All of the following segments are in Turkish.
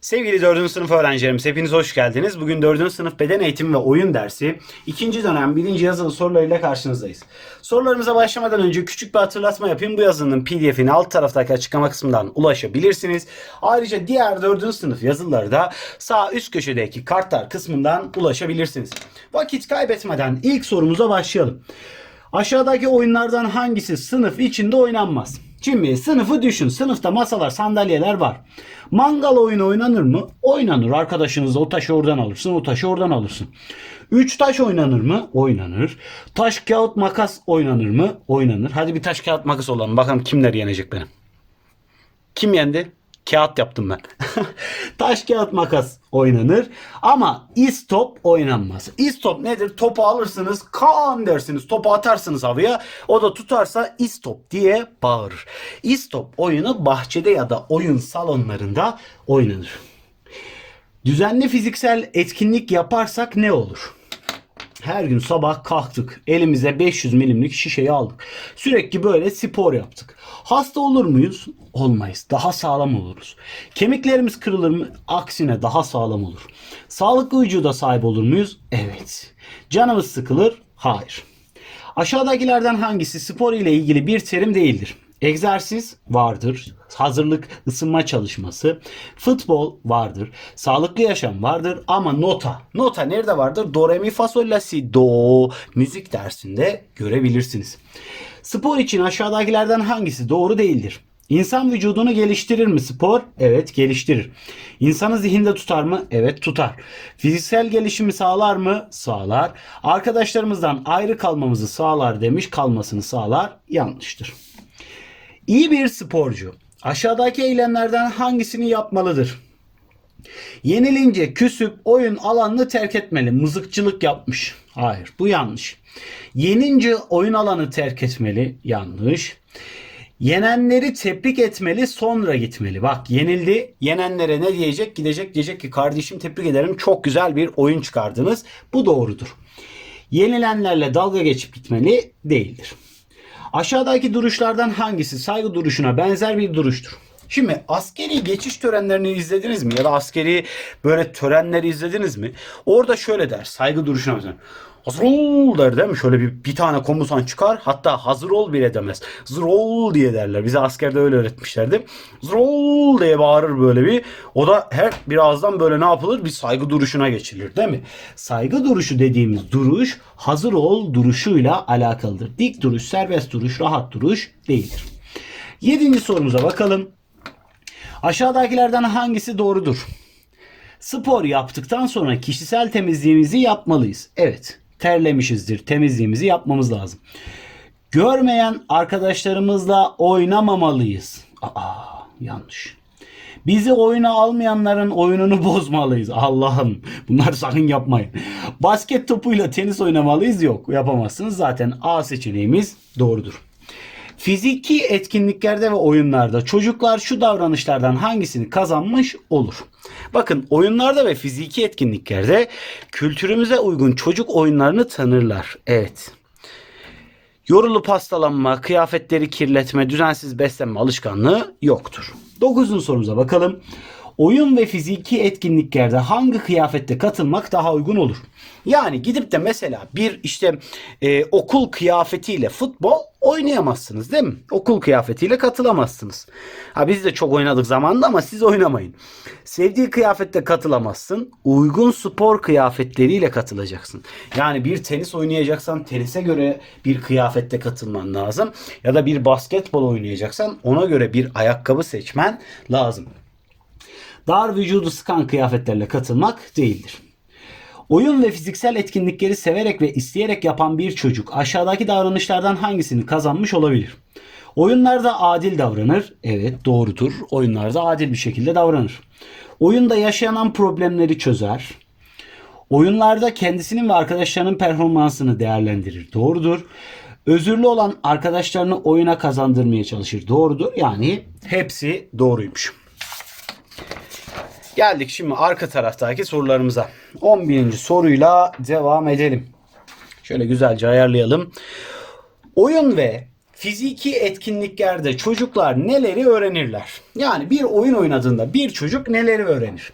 Sevgili 4. sınıf öğrencilerimiz hepiniz hoş geldiniz. Bugün 4. sınıf beden eğitimi ve oyun dersi 2. dönem 1. yazılı sorularıyla karşınızdayız. Sorularımıza başlamadan önce küçük bir hatırlatma yapayım. Bu yazının pdf'ini alt taraftaki açıklama kısmından ulaşabilirsiniz. Ayrıca diğer 4. sınıf yazıları da sağ üst köşedeki kartlar kısmından ulaşabilirsiniz. Vakit kaybetmeden ilk sorumuza başlayalım. Aşağıdaki oyunlardan hangisi sınıf içinde oynanmaz? Şimdi sınıfı düşün. Sınıfta masalar, sandalyeler var. Mangal oyunu oynanır mı? Oynanır. Arkadaşınızla o taşı oradan alırsın, o taşı oradan alırsın. Üç taş oynanır mı? Oynanır. Taş, kağıt, makas oynanır mı? Oynanır. Hadi bir taş, kağıt, makas olalım. Bakalım kimler yenecek benim. Kim yendi? Kağıt yaptım ben. Taş kağıt makas oynanır ama istop oynanmaz. İstop nedir? Topu alırsınız kan dersiniz. Topu atarsınız havaya. O da tutarsa istop diye bağırır. İstop oyunu bahçede ya da oyun salonlarında oynanır. Düzenli fiziksel etkinlik yaparsak ne olur? Her gün sabah kalktık. Elimize 500 milimlik şişeyi aldık. Sürekli böyle spor yaptık. Hasta olur muyuz? Olmayız. Daha sağlam oluruz. Kemiklerimiz kırılır mı? Aksine daha sağlam olur. Sağlıklı vücuda sahip olur muyuz? Evet. Canımız sıkılır? Hayır. Aşağıdakilerden hangisi spor ile ilgili bir terim değildir? Egzersiz vardır. Hazırlık, ısınma çalışması. Futbol vardır. Sağlıklı yaşam vardır ama nota. Nota nerede vardır? Do, re, mi, fa, sol, la, si, do. Müzik dersinde görebilirsiniz. Spor için aşağıdakilerden hangisi doğru değildir? İnsan vücudunu geliştirir mi spor? Evet geliştirir. İnsanı zihinde tutar mı? Evet tutar. Fiziksel gelişimi sağlar mı? Sağlar. Arkadaşlarımızdan ayrı kalmamızı sağlar demiş kalmasını sağlar. Yanlıştır. İyi bir sporcu aşağıdaki eylemlerden hangisini yapmalıdır? Yenilince küsüp oyun alanını terk etmeli. Mızıkçılık yapmış. Hayır bu yanlış. Yenince oyun alanı terk etmeli. Yanlış. Yenenleri tebrik etmeli sonra gitmeli. Bak yenildi. Yenenlere ne diyecek? Gidecek diyecek ki kardeşim tebrik ederim çok güzel bir oyun çıkardınız. Bu doğrudur. Yenilenlerle dalga geçip gitmeli değildir. Aşağıdaki duruşlardan hangisi saygı duruşuna benzer bir duruştur? Şimdi askeri geçiş törenlerini izlediniz mi? Ya da askeri böyle törenleri izlediniz mi? Orada şöyle der saygı duruşuna benzer. Hazır ol der değil mi? Şöyle bir, bir tane komutan çıkar. Hatta hazır ol bile demez. Hazır ol diye derler. Bize askerde öyle öğretmişlerdi. Hazır ol diye bağırır böyle bir. O da her birazdan böyle ne yapılır? Bir saygı duruşuna geçilir değil mi? Saygı duruşu dediğimiz duruş hazır ol duruşuyla alakalıdır. Dik duruş, serbest duruş, rahat duruş değildir. Yedinci sorumuza bakalım. Aşağıdakilerden hangisi doğrudur? Spor yaptıktan sonra kişisel temizliğimizi yapmalıyız. Evet, terlemişizdir. Temizliğimizi yapmamız lazım. Görmeyen arkadaşlarımızla oynamamalıyız. Aa, yanlış. Bizi oyuna almayanların oyununu bozmalıyız. Allah'ım bunları sakın yapmayın. Basket topuyla tenis oynamalıyız. Yok yapamazsınız. Zaten A seçeneğimiz doğrudur. Fiziki etkinliklerde ve oyunlarda çocuklar şu davranışlardan hangisini kazanmış olur? Bakın oyunlarda ve fiziki etkinliklerde kültürümüze uygun çocuk oyunlarını tanırlar. Evet. Yorulup hastalanma, kıyafetleri kirletme, düzensiz beslenme alışkanlığı yoktur. Dokuzuncu sorumuza bakalım. Oyun ve fiziki etkinliklerde hangi kıyafette katılmak daha uygun olur? Yani gidip de mesela bir işte e, okul kıyafetiyle futbol oynayamazsınız değil mi? Okul kıyafetiyle katılamazsınız. Ha biz de çok oynadık zamanında ama siz oynamayın. Sevdiği kıyafette katılamazsın. Uygun spor kıyafetleriyle katılacaksın. Yani bir tenis oynayacaksan tenise göre bir kıyafette katılman lazım. Ya da bir basketbol oynayacaksan ona göre bir ayakkabı seçmen lazım dar vücudu sıkan kıyafetlerle katılmak değildir. Oyun ve fiziksel etkinlikleri severek ve isteyerek yapan bir çocuk aşağıdaki davranışlardan hangisini kazanmış olabilir? Oyunlarda adil davranır. Evet doğrudur. Oyunlarda adil bir şekilde davranır. Oyunda yaşanan problemleri çözer. Oyunlarda kendisinin ve arkadaşlarının performansını değerlendirir. Doğrudur. Özürlü olan arkadaşlarını oyuna kazandırmaya çalışır. Doğrudur. Yani hepsi doğruymuş. Geldik şimdi arka taraftaki sorularımıza. 11. soruyla devam edelim. Şöyle güzelce ayarlayalım. Oyun ve Fiziki etkinliklerde çocuklar neleri öğrenirler? Yani bir oyun oynadığında bir çocuk neleri öğrenir?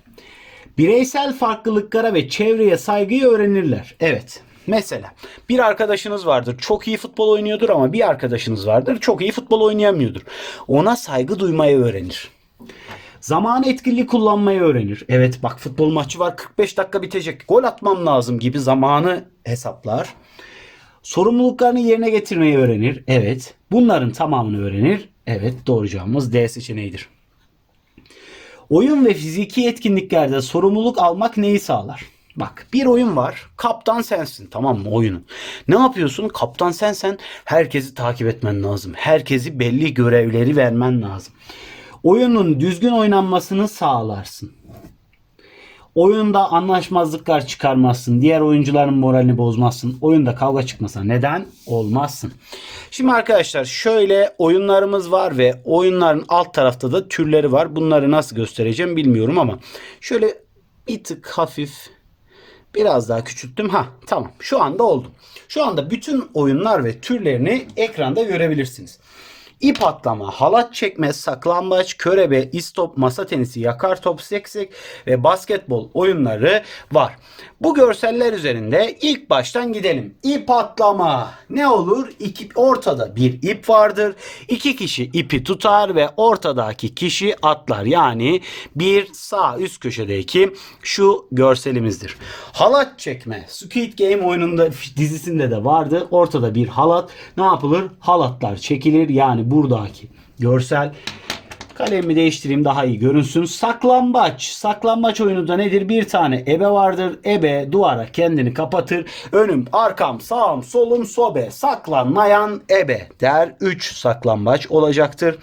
Bireysel farklılıklara ve çevreye saygıyı öğrenirler. Evet. Mesela bir arkadaşınız vardır çok iyi futbol oynuyordur ama bir arkadaşınız vardır çok iyi futbol oynayamıyordur. Ona saygı duymayı öğrenir. Zamanı etkili kullanmayı öğrenir. Evet bak futbol maçı var 45 dakika bitecek. Gol atmam lazım gibi zamanı hesaplar. Sorumluluklarını yerine getirmeyi öğrenir. Evet. Bunların tamamını öğrenir. Evet doğru cevabımız D seçeneğidir. Oyun ve fiziki etkinliklerde sorumluluk almak neyi sağlar? Bak bir oyun var. Kaptan sensin tamam mı oyunun? Ne yapıyorsun? Kaptan sensen herkesi takip etmen lazım. Herkesi belli görevleri vermen lazım. Oyunun düzgün oynanmasını sağlarsın. Oyunda anlaşmazlıklar çıkarmazsın. Diğer oyuncuların moralini bozmazsın. Oyunda kavga çıkmasa neden olmazsın? Şimdi arkadaşlar şöyle oyunlarımız var ve oyunların alt tarafta da türleri var. Bunları nasıl göstereceğim bilmiyorum ama şöyle bir tık hafif biraz daha küçülttüm. Ha tamam şu anda oldu. Şu anda bütün oyunlar ve türlerini ekranda görebilirsiniz. İp atlama, halat çekme, saklambaç, körebe, istop, masa tenisi, yakar top, seksek ve basketbol oyunları var. Bu görseller üzerinde ilk baştan gidelim. İp atlama ne olur? İki, ortada bir ip vardır. İki kişi ipi tutar ve ortadaki kişi atlar. Yani bir sağ üst köşedeki şu görselimizdir. Halat çekme. Squid Game oyununda dizisinde de vardı. Ortada bir halat. Ne yapılır? Halatlar çekilir. Yani buradaki görsel Kalemimi değiştireyim daha iyi görünsün. Saklambaç. Saklambaç oyununda nedir? Bir tane ebe vardır. Ebe duvara kendini kapatır. Önüm, arkam, sağım, solum, sobe. Saklanmayan ebe der. 3 saklambaç olacaktır.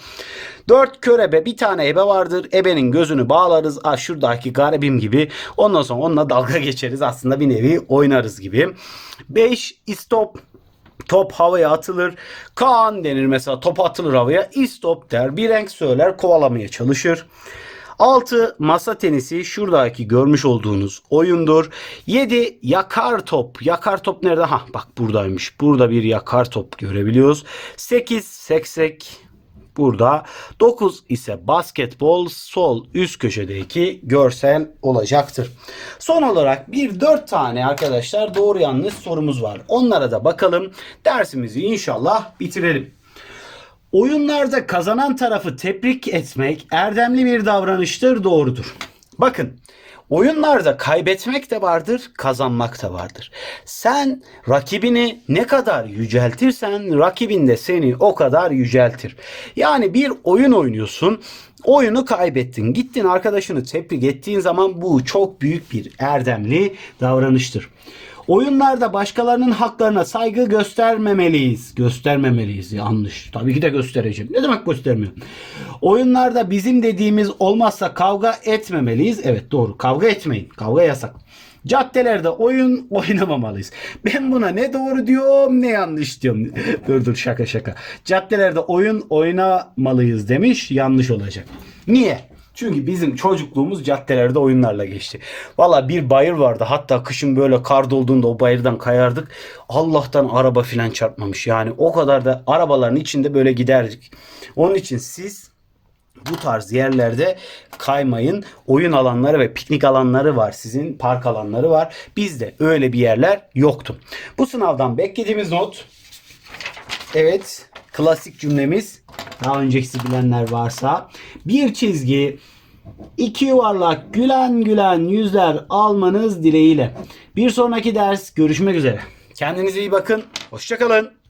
4 körebe bir tane ebe vardır. Ebenin gözünü bağlarız. Ah şuradaki garibim gibi. Ondan sonra onunla dalga geçeriz. Aslında bir nevi oynarız gibi. 5 istop. Top havaya atılır. Kaan denir mesela top atılır havaya. İstop der. Bir renk söyler kovalamaya çalışır. 6 masa tenisi şuradaki görmüş olduğunuz oyundur. 7 yakar top. Yakar top nerede? Ha bak buradaymış. Burada bir yakar top görebiliyoruz. 8 seksek burada. 9 ise basketbol sol üst köşedeki görsel olacaktır. Son olarak bir 4 tane arkadaşlar doğru yanlış sorumuz var. Onlara da bakalım. Dersimizi inşallah bitirelim. Oyunlarda kazanan tarafı tebrik etmek erdemli bir davranıştır, doğrudur. Bakın, oyunlarda kaybetmek de vardır, kazanmak da vardır. Sen rakibini ne kadar yüceltirsen rakibin de seni o kadar yüceltir. Yani bir oyun oynuyorsun, oyunu kaybettin. Gittin arkadaşını tebrik ettiğin zaman bu çok büyük bir erdemli davranıştır. Oyunlarda başkalarının haklarına saygı göstermemeliyiz. Göstermemeliyiz. Yanlış. Tabii ki de göstereceğim. Ne demek göstermiyorum? Oyunlarda bizim dediğimiz olmazsa kavga etmemeliyiz. Evet doğru. Kavga etmeyin. Kavga yasak. Caddelerde oyun oynamamalıyız. Ben buna ne doğru diyorum ne yanlış diyorum. dur dur şaka şaka. Caddelerde oyun oynamalıyız demiş. Yanlış olacak. Niye? Çünkü bizim çocukluğumuz caddelerde oyunlarla geçti. Valla bir bayır vardı. Hatta kışın böyle kar dolduğunda o bayırdan kayardık. Allah'tan araba filan çarpmamış. Yani o kadar da arabaların içinde böyle giderdik. Onun için siz bu tarz yerlerde kaymayın. Oyun alanları ve piknik alanları var sizin. Park alanları var. Bizde öyle bir yerler yoktu. Bu sınavdan beklediğimiz not Evet. Klasik cümlemiz. Daha önceki bilenler varsa. Bir çizgi, iki yuvarlak gülen gülen yüzler almanız dileğiyle. Bir sonraki ders görüşmek üzere. Kendinize iyi bakın. Hoşçakalın.